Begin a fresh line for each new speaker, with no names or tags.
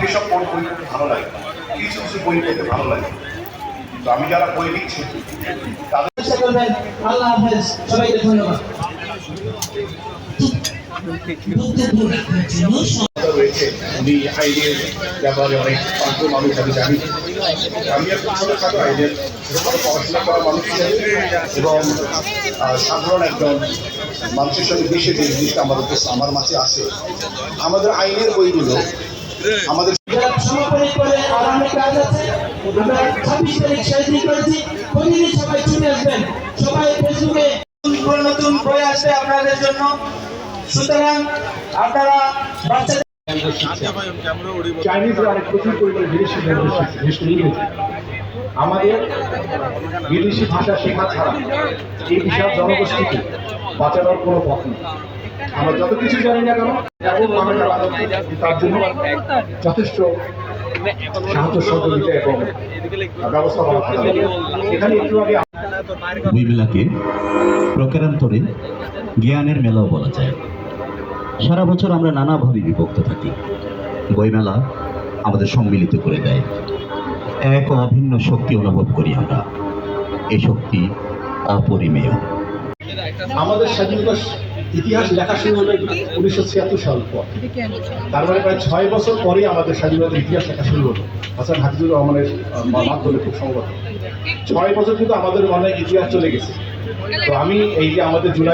যেসব বই পড়তে ভালো লাগে। কিছু কিছু বই পড়তে ভালো লাগে। তো আমি যারা বই লিখছি তাদের
আল্লাহ হাফেজ সবাইকে ধন্যবাদ।
রয়েছে। উনি আইনের ব্যাপারে অনেক পান্ত মানুষ আমি জানি। আমি একটা ছোটখাটো আইনের পড়াশোনা করা মানুষ এবং সাধারণ একজন মানুষের সঙ্গে মিশে যে জিনিসটা আমাদের কাছে আমার মাঝে আছে। আমাদের আইনের বইগুলো আমাদের
যারা সমাপনী করে আগামী কাজ আছে। আমরা ছাব্বিশ তারিখ শেষ করেছি। প্রতিদিন সবাই চলে আসবেন। সবাই ফেসবুকে নতুন নতুন বই আসবে আপনাদের জন্য। সুতরাং আপনারা বাচ্চাদের
চাইনিজরা অনেক প্রচুর পরিমাণে বিদেশি ভাষা আমাদের বিদেশি ভাষা শেখা ছাড়া এই বিশাল জনগোষ্ঠীকে বাঁচানোর কোনো পথ নেই। আমরা যত কিছু জানি না কেন তার জন্য যথেষ্ট সাহায্য সহযোগিতা এবং এখানে একটু আগে
প্রকারান্তরে জ্ঞানের মেলাও বলা যায়। সারা বছর আমরা নানাভাবে বিভক্ত থাকি। বইমেলা আমাদের সম্মিলিত করে দেয়। এক অভিন্ন শক্তি অনুভব করি আমরা। এই শক্তি অপরিমেয়।
আমাদের স্বাধীনতার ইতিহাস লেখা শুরু হলো উনিশশো ছিয়াত্তর সাল পর। তার মানে প্রায় ছয় বছর পরেই আমাদের স্বাধীনতার ইতিহাস লেখা শুরু হলো। হাসান হাফিজুর রহমানের মাধ্যমে খুব সম্ভবত। ছয় বছর কিন্তু আমাদের অনেক ইতিহাস চলে গেছে। তো আমি এই যে আমাদের জুলাই